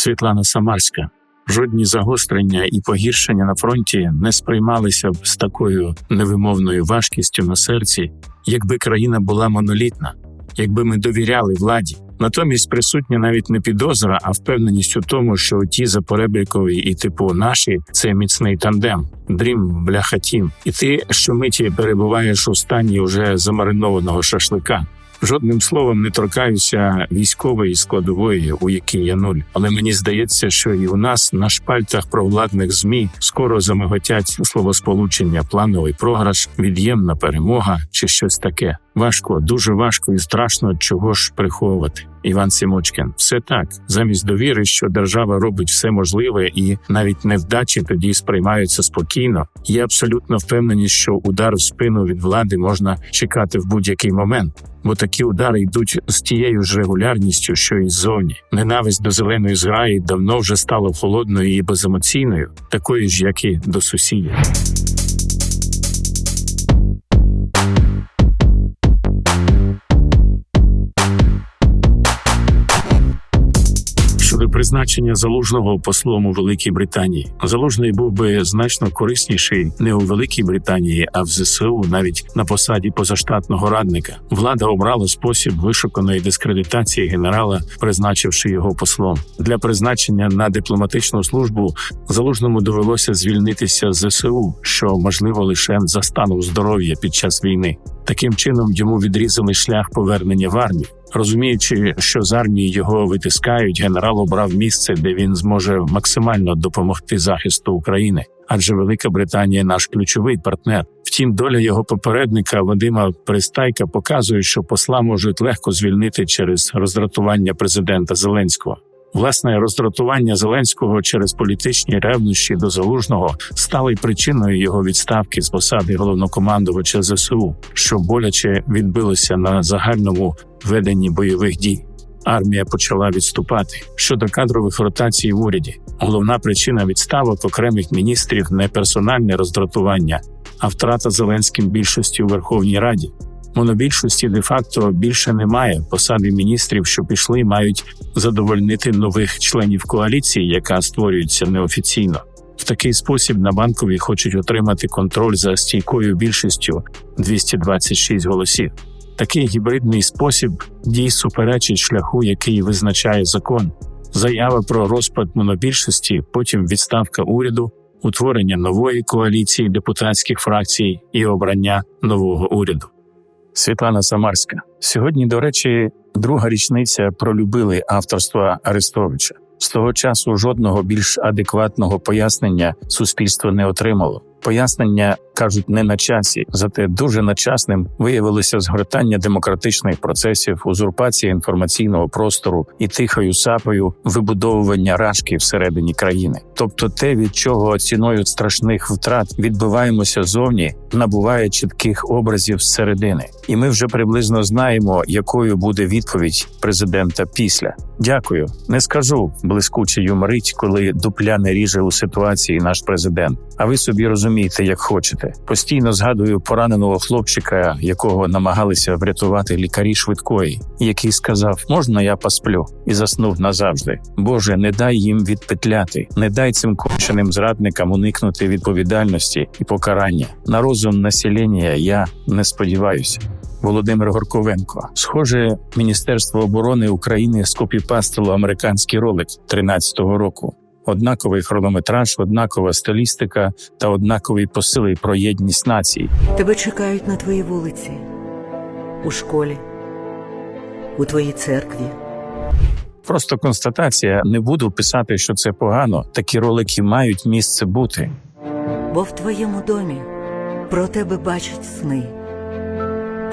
Світлана Самарська. Жодні загострення і погіршення на фронті не сприймалися б з такою невимовною важкістю на серці, якби країна була монолітна, якби ми довіряли владі. Натомість присутня навіть не підозра, а впевненість у тому, що ті запоребрикові і типу наші це міцний тандем, дрім бляха тім. І ти щомиті перебуваєш у стані уже замаринованого шашлика. Жодним словом не торкаюся військової складової, у якій я нуль. Але мені здається, що і у нас на шпальтах провладних змі скоро замиготять словосполучення плановий програш, від'ємна перемога чи щось таке. Важко, дуже важко і страшно чого ж приховувати. Іван Сімочкін, все так замість довіри, що держава робить все можливе, і навіть невдачі тоді сприймаються спокійно. Є абсолютно впевнені, що удар в спину від влади можна чекати в будь-який момент, бо такі удари йдуть з тією ж регулярністю, що і ззовні. Ненависть до зеленої зграї давно вже стала холодною і беземоційною, такою ж, як і до сусідів. Призначення залужного послом у Великій Британії, залужний був би значно корисніший не у Великій Британії, а в ЗСУ, навіть на посаді позаштатного радника. Влада обрала спосіб вишуканої дискредитації генерала, призначивши його послом. Для призначення на дипломатичну службу залужному довелося звільнитися з ЗСУ, що можливо лише за станом здоров'я під час війни. Таким чином йому відрізали шлях повернення в армію. Розуміючи, що з армії його витискають, генерал обрав місце, де він зможе максимально допомогти захисту України, адже Велика Британія наш ключовий партнер. Втім, доля його попередника Вадима Пристайка показує, що посла можуть легко звільнити через роздратування президента Зеленського. Власне роздратування Зеленського через політичні ревнощі до залужного стало й причиною його відставки з посади головнокомандувача ЗСУ, що боляче відбилося на загальному веденні бойових дій. Армія почала відступати щодо кадрових ротацій в уряді. Головна причина відставок окремих міністрів не персональне роздратування, а втрата Зеленським більшості у Верховній Раді. Монобільшості де-факто більше немає. Посади міністрів, що пішли, мають задовольнити нових членів коаліції, яка створюється неофіційно. В такий спосіб на банковій хочуть отримати контроль за стійкою більшістю 226 голосів. Такий гібридний спосіб дій суперечить шляху, який визначає закон. Заява про розпад монобільшості, потім відставка уряду, утворення нової коаліції депутатських фракцій і обрання нового уряду. Світлана Самарська сьогодні, до речі, друга річниця пролюбили авторства Арестовича. З того часу жодного більш адекватного пояснення суспільство не отримало. Пояснення кажуть не на часі, зате дуже начасним виявилося згортання демократичних процесів, узурпація інформаційного простору і тихою сапою вибудовування рашки всередині країни. Тобто, те, від чого ціною страшних втрат відбиваємося зовні, набуває чітких образів зсередини, і ми вже приблизно знаємо, якою буде відповідь президента після. Дякую, не скажу блискуче юморить, коли дупля не ріже у ситуації наш президент. А ви собі розумієте, як хочете. Постійно згадую пораненого хлопчика, якого намагалися врятувати лікарі швидкої, який сказав: Можна я посплю? і заснув назавжди. Боже, не дай їм відпетляти, не дай цим конченим зрадникам уникнути відповідальності і покарання. На розум населення я не сподіваюся. Володимир Горковенко. Схоже, Міністерство оборони України скопіпастило американський ролик 13-го року. Однаковий хронометраж, однакова стилістика та однакові посили про єдність націй. Тебе чекають на твоїй вулиці, у школі, у твоїй церкві. Просто констатація. Не буду писати, що це погано. Такі ролики мають місце бути. Бо в твоєму домі про тебе бачать сни.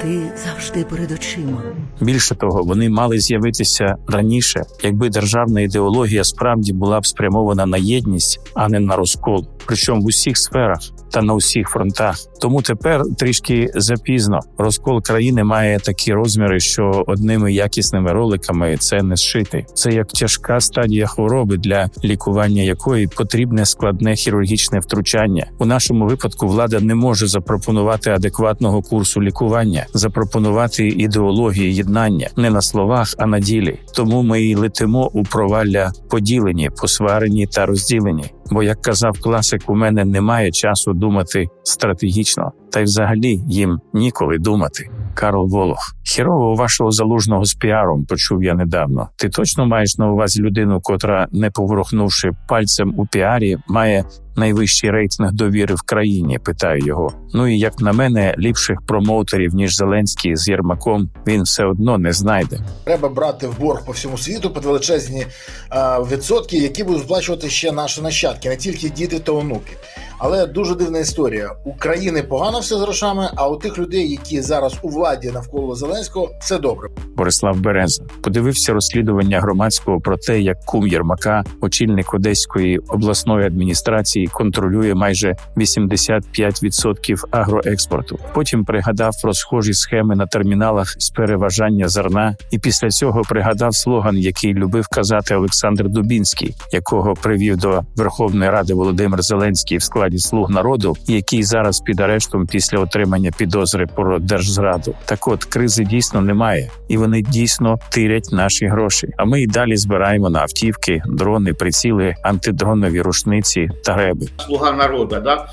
Ти завжди перед очима. Більше того, вони мали з'явитися раніше, якби державна ідеологія справді була б спрямована на єдність, а не на розкол, причому в усіх сферах. Та на усіх фронтах. Тому тепер трішки запізно. Розкол країни має такі розміри, що одними якісними роликами це не зшити. Це як тяжка стадія хвороби, для лікування якої потрібне складне хірургічне втручання. У нашому випадку влада не може запропонувати адекватного курсу лікування, запропонувати ідеології єднання не на словах, а на ділі. Тому ми й летимо у провалля поділені, посварені та розділені. Бо, як казав класик, у мене немає часу думати стратегічно, та й взагалі їм ніколи думати. Карл Волох, хірово вашого залужного з піаром почув я недавно. Ти точно маєш на увазі людину, котра, не поворухнувши пальцем у піарі, має найвищий рейтинг довіри в країні? Питаю його. Ну і як на мене, ліпших промоутерів ніж Зеленський з Єрмаком він все одно не знайде. Треба брати в борг по всьому світу під величезні е, відсотки, які будуть сплачувати ще наші нащадки, не тільки діти та онуки. Але дуже дивна історія. У країни погано все з грошами, а у тих людей, які зараз у владі навколо Зеленського, все добре. Борислав Береза подивився розслідування громадського про те, як кум Єрмака, очільник Одеської обласної адміністрації, контролює майже 85% агроекспорту. Потім пригадав про схожі схеми на терміналах з переважання зерна, і після цього пригадав слоган, який любив казати Олександр Дубінський, якого привів до Верховної Ради Володимир Зеленський в складі слуг народу, який зараз під арештом після отримання підозри про держзраду. Так от кризи дійсно немає, і вони дійсно тирять наші гроші. А ми й далі збираємо на автівки, дрони, приціли, антидронові рушниці та греби. слуга народу. Да?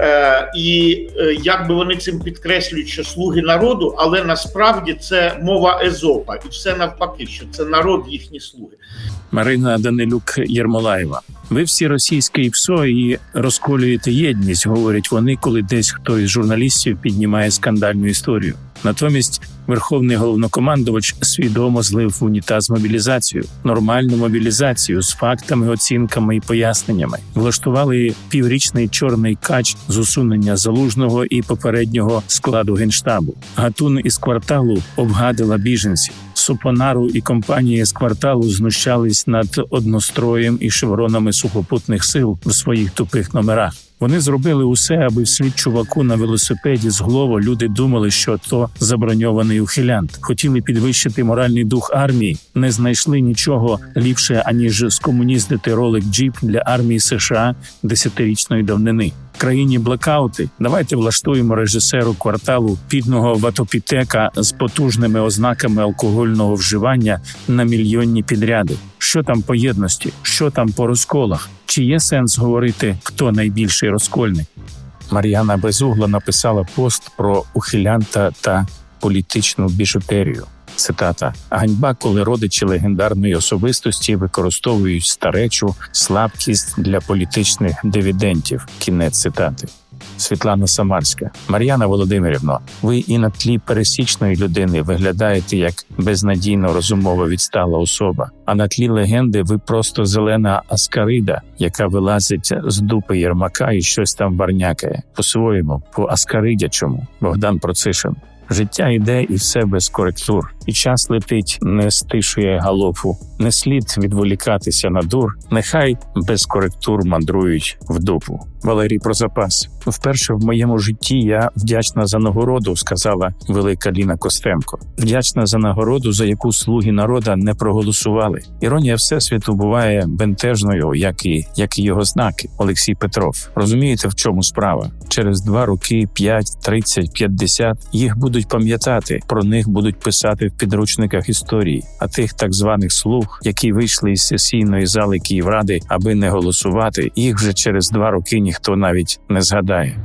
Е, і е, як би вони цим підкреслюють, що слуги народу, але насправді це мова Езопа, і все навпаки, що це народ їхні слуги. Марина Данилюк Єрмолаєва. Ви всі російське ПСО і розколюєте єдність, говорять вони, коли десь хто із журналістів піднімає скандальну історію. Натомість верховний головнокомандувач свідомо злив в унітаз мобілізацію, нормальну мобілізацію з фактами, оцінками і поясненнями. Влаштували піврічний чорний кач з усунення залужного і попереднього складу генштабу. Гатун із кварталу обгадила біженців. Супонару і компанії з кварталу знущались над одностроєм і шевронами сухопутних сил в своїх тупих номерах. Вони зробили усе, аби вслід чуваку на велосипеді з голову люди думали, що то заброньований ухилянт. Хотіли підвищити моральний дух армії, не знайшли нічого ліпше аніж скомуніздити ролик джіп для армії США десятирічної давнини. Країні блекаути давайте влаштуємо режисеру кварталу підного ватопітека з потужними ознаками алкогольного вживання на мільйонні підряди. Що там по єдності? Що там по розколах? Чи є сенс говорити, хто найбільший розкольник? Мар'яна Безугла написала пост про ухилянта та політичну біжутерію. Цитата: ганьба, коли родичі легендарної особистості використовують старечу слабкість для політичних дивідентів. Кінець цитати. Світлана Самарська, Мар'яна Володимирівна, ви і на тлі пересічної людини виглядаєте як безнадійно розумово відстала особа. А на тлі легенди ви просто зелена аскарида, яка вилазить з дупи Єрмака і щось там барнякає. По-своєму, по аскаридячому. Богдан Процишин. Життя йде і все без коректур, і час летить, не стишує галопу. Не слід відволікатися на дур. Нехай без коректур мандрують в дупу. Валерій про запас. Вперше в моєму житті я вдячна за нагороду, сказала велика Ліна Костенко. Вдячна за нагороду, за яку слуги народа не проголосували. Іронія всесвіту буває бентежною, як і як і його знаки. Олексій Петров. Розумієте, в чому справа? Через два роки, 5, 30, 50 їх будуть пам'ятати. Про них будуть писати в підручниках історії. А тих так званих слуг, які вийшли із сесійної зали Київради, аби не голосувати, їх вже через два роки ніхто навіть не згадає.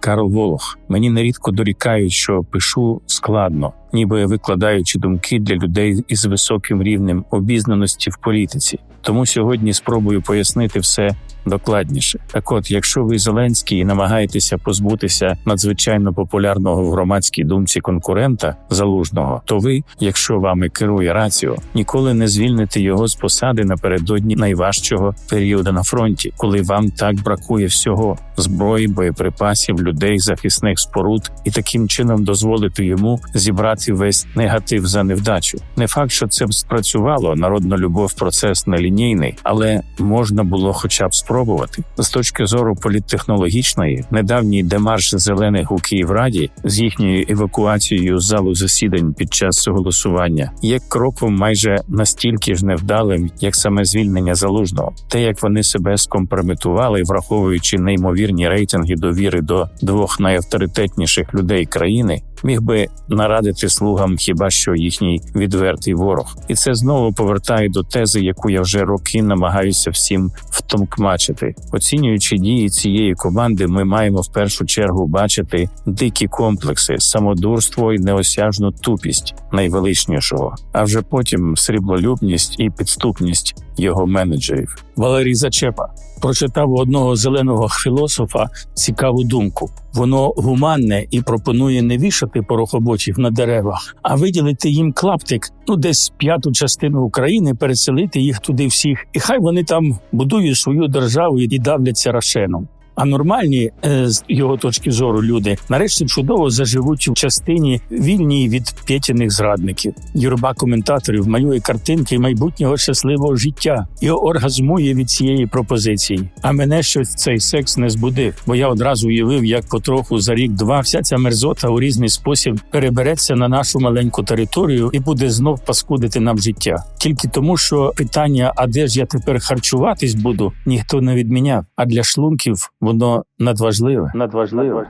Карл Волох. Мені нерідко дорікають, що пишу складно, ніби викладаючи думки для людей із високим рівнем обізнаності в політиці. Тому сьогодні спробую пояснити все докладніше. Так от, якщо ви Зеленський і намагаєтеся позбутися надзвичайно популярного в громадській думці конкурента залужного, то ви, якщо вами керує раціо, ніколи не звільните його з посади напередодні найважчого періоду на фронті, коли вам так бракує всього зброї, боєприпасів, людей, захисних споруд, і таким чином дозволити йому зібрати весь негатив за невдачу. Не факт, що це б спрацювало. Народна любов процес нелінійний, але можна було, хоча б спробувати спробувати. З точки зору політтехнологічної, недавній демарш зелених у Київраді з їхньою евакуацією з залу засідань під час голосування є кроком майже настільки ж невдалим, як саме звільнення залужного. Те, як вони себе скомпрометували, враховуючи неймовірні рейтинги довіри до двох найавторитетніших людей країни, міг би нарадити слугам хіба що їхній відвертий ворог, і це знову повертає до тези, яку я вже роки намагаюся всім втомкмачити. Оцінюючи дії цієї команди, ми маємо в першу чергу бачити дикі комплекси, самодурство і неосяжну тупість найвеличнішого, а вже потім сріблолюбність і підступність його менеджерів. Валерій Зачепа прочитав у одного зеленого філософа цікаву думку. Воно гуманне і пропонує не вішати порохоботів на деревах, а виділити їм клаптик, ну десь п'яту частину України, переселити їх туди всіх, і хай вони там будують свою державу і давляться рашеном. А нормальні е, з його точки зору люди нарешті чудово заживуть у частині вільній від п'ятяних зрадників. Юрба коментаторів малює картинки майбутнього щасливого життя і оргазмує від цієї пропозиції. А мене щось цей секс не збудив, бо я одразу уявив, як потроху за рік-два вся ця мерзота у різний спосіб перебереться на нашу маленьку територію і буде знов паскудити нам життя. Тільки тому, що питання, а де ж я тепер харчуватись буду, ніхто не відміняв. А для шлунків воно надважливе. Надважливе.